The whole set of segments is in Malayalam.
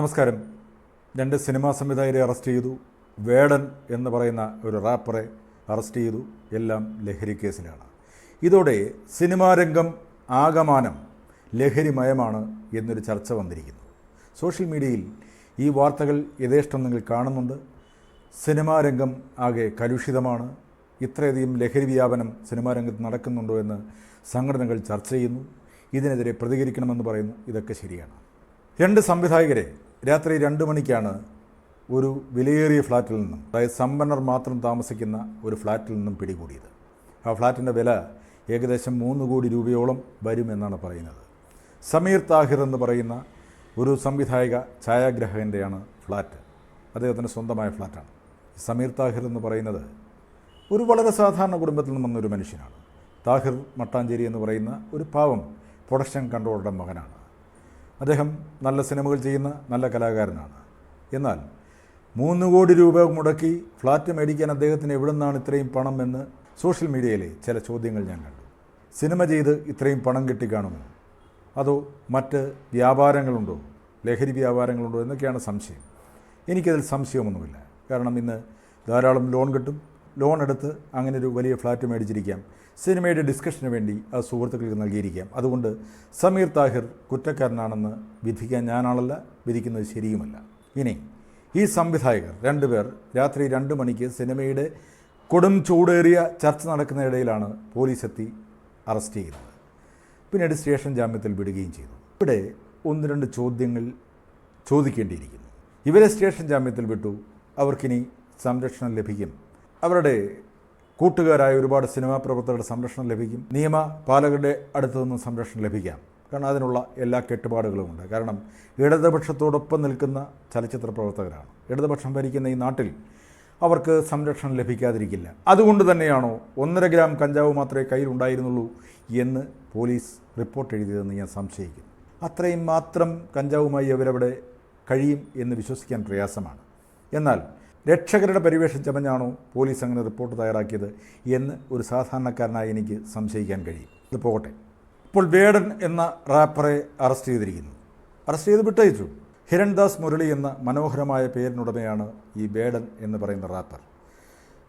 നമസ്കാരം. രണ്ട് സിനിമാ സംവിധായകരെ അറസ്റ്റ് ചെയ്തു. വേടൻ എന്ന് പറയുന്ന ഒരു റാപ്പറെ അറസ്റ്റ് ചെയ്തു. എല്ലാം ലഹരി കേസിലാണ്. ഇതോടെ സിനിമാരംഗം ആകമാനം ലഹരിമയമാണ് എന്നൊരു ചർച്ച വന്നിരിക്കുന്നു. സോഷ്യൽ മീഡിയയിൽ ഈ വാർത്തകൾ യഥേഷ്ടം നിങ്ങൾ കാണുന്നുണ്ട്. സിനിമാരംഗം ആകെ കലുഷിതമാണ്. ഇത്രയധികം ലഹരി വ്യാപനം സിനിമാരംഗത്ത് നടക്കുന്നുണ്ടോ എന്ന് സംഘടനകൾ ചർച്ച ചെയ്യുന്നു. ഇതിനെതിരെ പ്രതികരിക്കണമെന്ന് പറയുന്നു. ഇതൊക്കെ ശരിയാണ്. രണ്ട് സംവിധായകരെ രാത്രി രണ്ട് മണിക്കാണ് ഒരു വിലയേറിയ ഫ്ലാറ്റിൽ നിന്നും അതായത് സമ്പന്നർ മാത്രം താമസിക്കുന്ന ഒരു ഫ്ലാറ്റിൽ നിന്നും പിടികൂടിയത്. ആ ഫ്ലാറ്റിന്റെ വില ഏകദേശം മൂന്ന് കോടി രൂപയോളം വരുമെന്നാണ് പറയുന്നത്. സമീർ താഹിർ എന്ന് പറയുന്ന ഒരു സംവിധായക ഛായാഗ്രഹകന്റെയാണ് ഫ്ലാറ്റ്. അദ്ദേഹത്തിന്റെ സ്വന്തമായ ഫ്ലാറ്റാണ്. സമീർ താഹിർ എന്ന് പറയുന്നത് ഒരു വളരെ സാധാരണ കുടുംബത്തിൽ നിന്ന് വന്നൊരു മനുഷ്യനാണ്. താഹിർ മട്ടാഞ്ചേരി എന്ന് പറയുന്ന ഒരു പാവം പ്രൊഡക്ഷൻ കൺട്രോളറുടെ മകനാണ്. അദ്ദേഹം നല്ല സിനിമകൾ ചെയ്യുന്ന നല്ല കലാകാരനാണ്. എന്നാൽ മൂന്ന് കോടി രൂപ മുടക്കി ഫ്ലാറ്റ് മേടിക്കാൻ അദ്ദേഹത്തിന് എവിടെ നിന്നാണ് ഇത്രയും പണം എന്ന് സോഷ്യൽ മീഡിയയിലെ ചില ചോദ്യങ്ങൾ ഞാൻ കണ്ടു. സിനിമ ചെയ്ത് ഇത്രയും പണം കിട്ടിക്കാണുമോ അതോ മറ്റ് വ്യാപാരങ്ങളുണ്ടോ? ലഹരി വ്യാപാരങ്ങളുണ്ടോ? എന്നൊക്കെയാണ് സംശയം. എനിക്കതിൽ സംശയമൊന്നുമില്ല. കാരണം ഇന്ന് ധാരാളം ലോൺ കിട്ടും. ലോൺ എടുത്ത് അങ്ങനെ ഒരു വലിയ ഫ്ലാറ്റ് മേടിച്ചിരിക്കാം. സിനിമയുടെ ഡിസ്കഷന് വേണ്ടി ആ സുഹൃത്തുക്കൾക്ക് നൽകിയിരിക്കാം. അതുകൊണ്ട് സമീർ താഹിർ കുറ്റക്കാരനാണെന്ന് വിധിക്കാൻ ഞാനാളല്ല വിധിക്കുന്നത് ശരിയുമല്ല. ഇനി ഈ സംവിധായകർ രണ്ടുപേർ രാത്രി രണ്ട് മണിക്ക് സിനിമയുടെ കൊടും ചൂടേറിയ ചർച്ച ഇടയിലാണ് പോലീസ് എത്തി അറസ്റ്റ് ചെയ്യുന്നത്. പിന്നീട് സ്റ്റേഷൻ ജാമ്യത്തിൽ വിടുകയും ചെയ്തു. ഇവിടെ ഒന്ന് രണ്ട് ചോദ്യങ്ങൾ ചോദിക്കേണ്ടിയിരിക്കുന്നു. ഇവരെ സ്റ്റേഷൻ ജാമ്യത്തിൽ വിട്ടു. അവർക്കിനി സംരക്ഷണം ലഭിക്കും. അവരുടെ കൂട്ടുകാരായ ഒരുപാട് സിനിമാ പ്രവർത്തകരുടെ സംരക്ഷണം ലഭിക്കും. നിയമ പാലകരുടെ അടുത്തു നിന്നും സംരക്ഷണം ലഭിക്കാം. കാരണം അതിനുള്ള എല്ലാ കെട്ടുപാടുകളുമുണ്ട് കാരണം ഇടതുപക്ഷത്തോടൊപ്പം നിൽക്കുന്ന ചലച്ചിത്ര പ്രവർത്തകരാണ്. ഇടതുപക്ഷം ഭരിക്കുന്ന ഈ നാട്ടിൽ അവർക്ക് സംരക്ഷണം ലഭിക്കാതിരിക്കില്ല. അതുകൊണ്ട് തന്നെയാണോ ഒന്നര ഗ്രാം കഞ്ചാവ് മാത്രമേ കയ്യിലുണ്ടായിരുന്നുള്ളൂ എന്ന് പോലീസ് റിപ്പോർട്ട് എഴുതിയതെന്ന് ഞാൻ സംശയിക്കുന്നു. അത്രയും മാത്രം കഞ്ചാവുമായി അവരവിടെ കഴിയും എന്ന് വിശ്വസിക്കാൻ പ്രയാസമാണ്. എന്നാൽ രക്ഷകരുടെ പരിവേഷം ചമഞ്ഞാണോ പോലീസ് അങ്ങനെ റിപ്പോർട്ട് തയ്യാറാക്കിയത് എന്ന് ഒരു സാധാരണക്കാരനായി എനിക്ക് സംശയിക്കാൻ കഴിയും. ഇത് പോകട്ടെ. ഇപ്പോൾ വേടൻ എന്ന റാപ്പറെ അറസ്റ്റ് ചെയ്തിരിക്കുന്നു. അറസ്റ്റ് ചെയ്ത് വിട്ടയച്ചു. ഹിരൺദാസ് മുരളി എന്ന മനോഹരമായ പേരിനുടമയാണ് ഈ വേടൻ എന്ന് പറയുന്ന റാപ്പർ.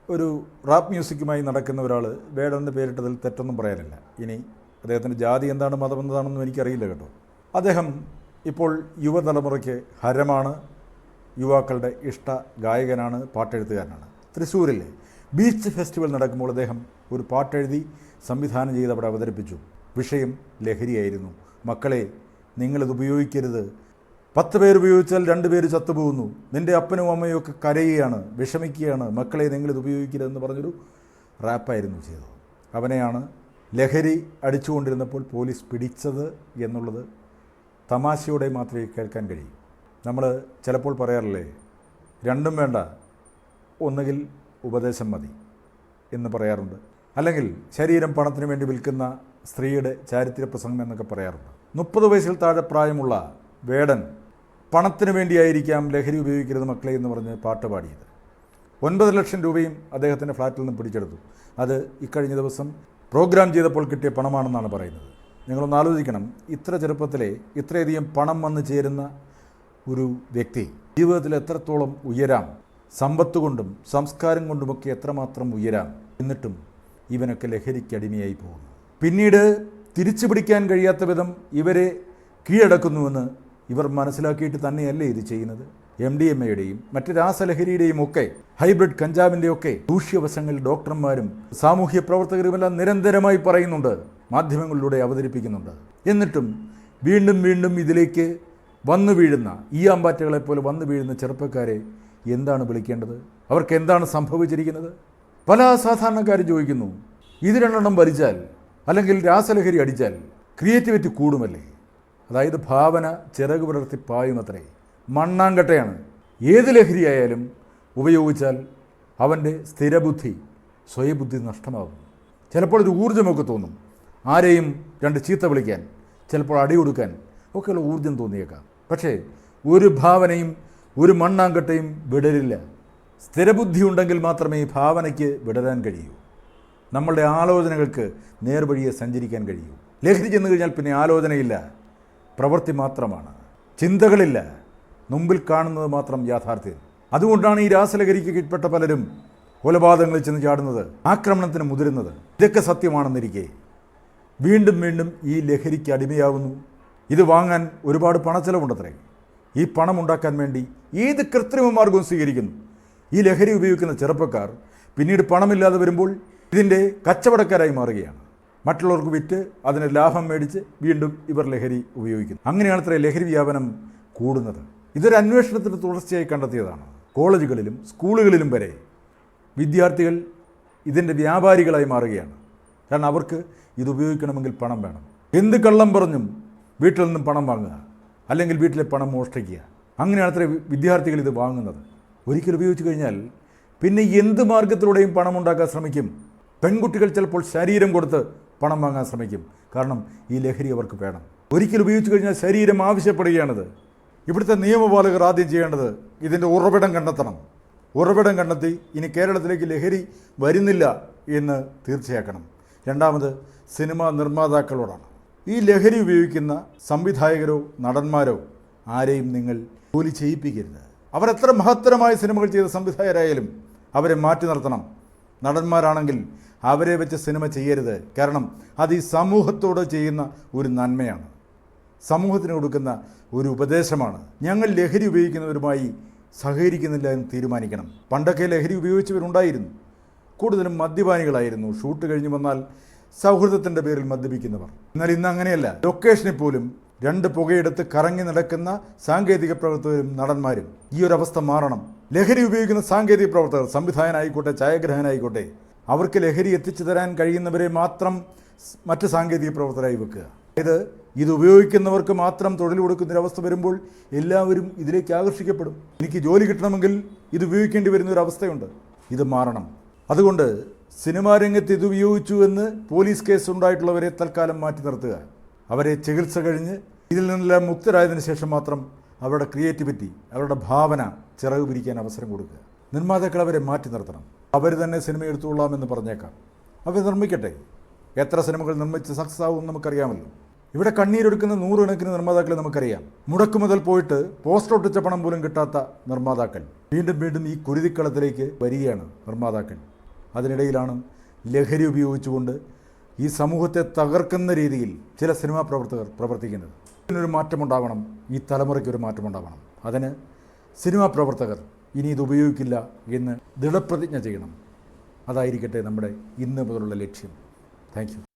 ഒരു റാപ്പ് മ്യൂസിക്കുമായി നടക്കുന്ന ഒരാൾ വേടൻ എന്ന് പേരിട്ടതിൽ തെറ്റൊന്നും പറയാനില്ല. ഇനി അദ്ദേഹത്തിന്റെ ജാതി എന്താണ് മതം എന്താണെന്നും എനിക്കറിയില്ല കേട്ടോ. അദ്ദേഹം ഇപ്പോൾ യുവതലമുറയ്ക്ക് ഹരമാണ്. യുവാക്കളുടെ ഇഷ്ട ഗായകനാണ് പാട്ടെഴുത്തുകാരനാണ്. തൃശ്ശൂരിൽ ബീച്ച് ഫെസ്റ്റിവൽ നടക്കുമ്പോൾ അദ്ദേഹം ഒരു പാട്ടെഴുതി സംവിധാനം ചെയ്ത് അവിടെ അവതരിപ്പിച്ചു. വിഷയം ലഹരിയായിരുന്നു. മക്കളെ നിങ്ങളിത് ഉപയോഗിക്കരുത്. പത്ത് പേര് ഉപയോഗിച്ചാൽ രണ്ട് പേര് ചത്തുപോകുന്നു. നിന്റെ അപ്പനും അമ്മയും ഒക്കെ കരയുകയാണ് വിഷമിക്കുകയാണ്. മക്കളെ നിങ്ങളിത് ഉപയോഗിക്കരുതെന്ന് പറഞ്ഞൊരു റാപ്പായിരുന്നു ചെയ്തത്. അവനെയാണ് ലഹരി അടിച്ചുകൊണ്ടിരുന്നപ്പോൾ പോലീസ് പിടിച്ചത് എന്നുള്ളത് തമാശയോടെ മാത്രമേ കേൾക്കാൻ കഴിയൂ. നമ്മൾ ചിലപ്പോൾ പറയാറില്ലേ രണ്ടും വേണ്ട ഒന്നുകിൽ ഉപദേശം മതി എന്ന് പറയാറുണ്ട്. അല്ലെങ്കിൽ ശരീരം പണത്തിന് വേണ്ടി വിൽക്കുന്ന സ്ത്രീയുടെ ചാരിത്ര പ്രസംഗം എന്നൊക്കെ പറയാറുണ്ട്. മുപ്പത് വയസ്സിൽ താഴെ പ്രായമുള്ള വേടൻ പണത്തിന് വേണ്ടിയായിരിക്കാം ലഹരി ഉപയോഗിക്കരുത് മക്കളെ എന്ന് പറഞ്ഞ് പാട്ട് പാടിയത്. ഒൻപത് ലക്ഷം രൂപയും അദ്ദേഹത്തിന്റെ ഫ്ലാറ്റിൽ നിന്ന് പിടിച്ചെടുത്തു. അത് ഇക്കഴിഞ്ഞ ദിവസം പ്രോഗ്രാം ചെയ്തപ്പോൾ കിട്ടിയ പണമാണെന്നാണ് പറയുന്നത്. നിങ്ങളൊന്ന് ആലോചിക്കണം ഇത്ര ചെറുപ്പത്തിലെ ഇത്രയധികം പണം വന്നു ചേരുന്ന ഒരു വ്യക്തി. ജീവിതത്തിൽ എത്രത്തോളം ഉയരാം സമ്പത്ത് കൊണ്ടും സംസ്കാരം കൊണ്ടുമൊക്കെ എത്രമാത്രം ഉയരാം എന്നിട്ടും ഇവനൊക്കെ ലഹരിക്ക് അടിമയായി പോകുന്നു. പിന്നീട് തിരിച്ചു പിടിക്കാൻ കഴിയാത്ത വിധം ഇവരെ കീഴടക്കുന്നുവെന്ന് ഇവർ മനസ്സിലാക്കിയിട്ട് തന്നെയല്ലേ ഇത് ചെയ്യുന്നത്? എം ഡി എം എയുടെയും മറ്റ് രാസലഹരിയുടെയും ഒക്കെ ഹൈബ്രിഡ് കഞ്ചാവിന്റെയൊക്കെ ദൂഷ്യവശങ്ങളിൽ ഡോക്ടർമാരും സാമൂഹ്യ പ്രവർത്തകരുമെല്ലാം നിരന്തരമായി പറയുന്നുണ്ട് മാധ്യമങ്ങളിലൂടെ അവതരിപ്പിക്കുന്നുണ്ട്. എന്നിട്ടും വീണ്ടും വീണ്ടും ഇതിലേക്ക് വന്നു വീഴുന്ന ഈ അമ്പാറ്റകളെപ്പോലെ വന്നു വീഴുന്ന ചെറുപ്പക്കാരെ എന്താണ് വിളിക്കേണ്ടത്? അവർക്ക് എന്താണ് സംഭവിച്ചിരിക്കുന്നത്? പല സാധാരണക്കാരും ചോദിക്കുന്നു ഇത് രണ്ടെണ്ണം വലിച്ചാൽ അല്ലെങ്കിൽ രാസലഹരി അടിച്ചാൽ ക്രിയേറ്റിവിറ്റി കൂടുമല്ലേ? അതായത് ഭാവന ചിറക് പുലർത്തി പായുമത്രേ. മണ്ണാങ്കട്ടയാണ്. ഏത് ലഹരിയായാലും ഉപയോഗിച്ചാൽ അവന്റെ സ്ഥിരബുദ്ധി സ്വയബുദ്ധി നഷ്ടമാകും. ചിലപ്പോൾ ഒരു ഊർജമൊക്കെ തോന്നും. ആരെയും രണ്ട് ചീത്ത വിളിക്കാൻ ചിലപ്പോൾ അടി കൊടുക്കാൻ ഒക്കെയുള്ള ഊർജം തോന്നിയേക്കാം. പക്ഷേ ഒരു ഭാവനയും ഒരു മണ്ണാങ്കട്ടയും വിടരില്ല. സ്ഥിരബുദ്ധി ഉണ്ടെങ്കിൽ മാത്രമേ ഭാവനയ്ക്ക് വിടരാൻ കഴിയൂ. നമ്മളുടെ ആലോചനകൾക്ക് നേർവഴിയെ സഞ്ചരിക്കാൻ കഴിയൂ. ലഹരി ചെന്ന് കഴിഞ്ഞാൽ പിന്നെ ആലോചനയില്ല പ്രവൃത്തി മാത്രമാണ്. ചിന്തകളില്ല മുമ്പിൽ കാണുന്നത് മാത്രം യാഥാർത്ഥ്യം. അതുകൊണ്ടാണ് ഈ രാസലഹരിക്ക് കീഴ്പ്പെട്ട പലരും കൊലപാതകങ്ങളിൽ ചെന്ന് ചാടുന്നത് ആക്രമണത്തിന് മുതിരുന്നത്. ഇതൊക്കെ സത്യമാണെന്നിരിക്കെ. വീണ്ടും വീണ്ടും ഈ ലഹരിക്ക് അടിമയാകുന്നു ഇത് വാങ്ങാൻ ഒരുപാട് പണച്ചെലവുണ്ടത്രേ. ഈ പണം ഉണ്ടാക്കാൻ വേണ്ടി ഏത് കൃത്രിമ മാർഗവും സ്വീകരിക്കുന്നു. ഈ ലഹരി ഉപയോഗിക്കുന്ന ചെറുപ്പക്കാർ പിന്നീട് പണമില്ലാതെ വരുമ്പോൾ ഇതിന്റെ കച്ചവടക്കാരായി മാറുകയാണ്. മറ്റുള്ളവർക്ക് വിറ്റ് അതിന് ലാഭം മേടിച്ച് വീണ്ടും ഇവർ ലഹരി ഉപയോഗിക്കുന്നു. അങ്ങനെയാണ് അത്ര ലഹരി വ്യാപനം കൂടുന്നത്. ഇതൊരു അന്വേഷണത്തിന് തുടർച്ചയായി കണ്ടെത്തിയതാണ്. കോളേജുകളിലും സ്കൂളുകളിലും വരെ വിദ്യാർത്ഥികൾ ഇതിന്റെ വ്യാപാരികളായി മാറുകയാണ്. കാരണം അവർക്ക് ഇത് ഉപയോഗിക്കണമെങ്കിൽ പണം വേണം. എന്ത് കള്ളം പറഞ്ഞും വീട്ടിൽ നിന്നും പണം വാങ്ങുക അല്ലെങ്കിൽ വീട്ടിലെ പണം മോഷ്ടിക്കുക. അങ്ങനെയാണ് അത്ര വിദ്യാർത്ഥികൾ ഇത് വാങ്ങുന്നത്. ഒരിക്കൽ ഉപയോഗിച്ച് കഴിഞ്ഞാൽ പിന്നെ എന്ത് മാർഗത്തിലൂടെയും പണം ഉണ്ടാക്കാൻ ശ്രമിക്കും? പെൺകുട്ടികൾ ചിലപ്പോൾ ശരീരം കൊടുത്ത് പണം വാങ്ങാൻ ശ്രമിക്കും. കാരണം ഈ ലഹരി അവർക്ക് വേണം. ഒരിക്കൽ ഉപയോഗിച്ച് കഴിഞ്ഞാൽ ശരീരം ആവശ്യപ്പെടുകയാണിത്. ഇവിടുത്തെ നിയമപാലകർ ആദ്യം ചെയ്യേണ്ടത് ഇതിന്റെ ഉറവിടം കണ്ടെത്തണം. ഉറവിടം കണ്ടെത്തി ഇനി കേരളത്തിലേക്ക് ലഹരി വരുന്നില്ല എന്ന് തീർച്ചയാക്കണം. രണ്ടാമത് സിനിമാ നിർമ്മാതാക്കളോടാണ്. ഈ ലഹരി ഉപയോഗിക്കുന്ന സംവിധായകരോ നടന്മാരോ ആരെയും നിങ്ങൾ ജോലി ചെയ്യിപ്പിക്കരുത്. അവർ എത്ര മഹത്തരമായ സിനിമകൾ ചെയ്ത സംവിധായകരായാലും അവരെ മാറ്റി നിർത്തണം. നടന്മാരാണെങ്കിൽ അവരെ വെച്ച് സിനിമ ചെയ്യരുത്. കാരണം അത് ഈ സമൂഹത്തോട് ചെയ്യുന്ന ഒരു നന്മയാണ്. സമൂഹത്തിന് കൊടുക്കുന്ന ഒരു ഉപദേശമാണ്. ഞങ്ങൾ ലഹരി ഉപയോഗിക്കുന്നവരുമായി സഹകരിക്കുന്നില്ല എന്ന് തീരുമാനിക്കണം. പണ്ടൊക്കെ ലഹരി ഉപയോഗിച്ചവരുണ്ടായിരുന്നു. കൂടുതലും മദ്യപാനികളായിരുന്നു. ഷൂട്ട് കഴിഞ്ഞ് വന്നാൽ സൗഹൃദത്തിന്റെ പേരിൽ മദ്യപിക്കുന്നവർ. എന്നാൽ ഇന്ന് അങ്ങനെയല്ല. ലൊക്കേഷനിൽ പോലും രണ്ട് പുകയെടുത്ത് കറങ്ങി നടക്കുന്ന സാങ്കേതിക പ്രവർത്തകരും നടന്മാരും ഈ ഒരു അവസ്ഥ മാറണം. ലഹരി ഉപയോഗിക്കുന്ന സാങ്കേതിക പ്രവർത്തകർ സംവിധായകനായിക്കോട്ടെ ഛായാഗ്രഹനായിക്കോട്ടെ അവർക്ക് ലഹരി എത്തിച്ചു തരാൻ കഴിയുന്നവരെ മാത്രം മറ്റ് സാങ്കേതിക പ്രവർത്തകരായി വെക്കുക. അതായത് ഇത് ഉപയോഗിക്കുന്നവർക്ക് മാത്രം തൊഴിൽ കൊടുക്കുന്ന ഒരു അവസ്ഥ വരുമ്പോൾ എല്ലാവരും ഇതിലേക്ക് ആകർഷിക്കപ്പെടും. എനിക്ക് ജോലി കിട്ടണമെങ്കിൽ ഇത് ഉപയോഗിക്കേണ്ടി വരുന്ന ഒരു അവസ്ഥയുണ്ട്. ഇത് മാറണം. അതുകൊണ്ട് സിനിമാ രംഗത്ത് ഇത് ഉപയോഗിച്ചു എന്ന് പോലീസ് കേസ് ഉണ്ടായിട്ടുള്ളവരെ തൽക്കാലം മാറ്റി നിർത്തുക. അവരെ ചികിത്സ കഴിഞ്ഞ് ഇതിൽ നിന്നെല്ലാം മുക്തരായതിന് ശേഷം മാത്രം അവരുടെ ക്രിയേറ്റിവിറ്റി അവരുടെ ഭാവന ചിറക് പിരിക്കാൻ അവസരം കൊടുക്കുക. നിർമ്മാതാക്കൾ അവരെ മാറ്റി നിർത്തണം. അവർ തന്നെ സിനിമ എടുത്തുകൊള്ളാമെന്ന് പറഞ്ഞേക്കാം. അവർ നിർമ്മിക്കട്ടെ. എത്ര സിനിമകൾ നിർമ്മിച്ച് സക്സസ് ആവും നമുക്കറിയാമല്ലോ. ഇവിടെ കണ്ണീരൊടുക്കുന്ന നൂറുകണക്കിന് നിർമ്മാതാക്കളെ നമുക്കറിയാം. മുടക്കു മുതൽ പോയിട്ട് പോസ്റ്റർ ഒട്ടിച്ച പണം പോലും കിട്ടാത്ത നിർമ്മാതാക്കൾ. വീണ്ടും വീണ്ടും ഈ കുരുതിക്കളത്തിലേക്ക് വരികയാണ് നിർമ്മാതാക്കൾ. അതിനിടയിലാണ് ലഹരി ഉപയോഗിച്ചുകൊണ്ട് ഈ സമൂഹത്തെ തകർക്കുന്ന രീതിയിൽ ചില സിനിമാ പ്രവർത്തകർ പ്രവർത്തിക്കുന്നത്. ഇതിനൊരു മാറ്റമുണ്ടാവണം. ഈ തലമുറയ്ക്കൊരു മാറ്റമുണ്ടാവണം. അതിന് സിനിമാ പ്രവർത്തകർ ഇനി ഇത് ഉപയോഗിക്കില്ല എന്ന് ദൃഢപ്രതിജ്ഞ ചെയ്യണം. അതായിരിക്കട്ടെ നമ്മുടെ ഇന്ന് മുതലുള്ള ലക്ഷ്യം. താങ്ക്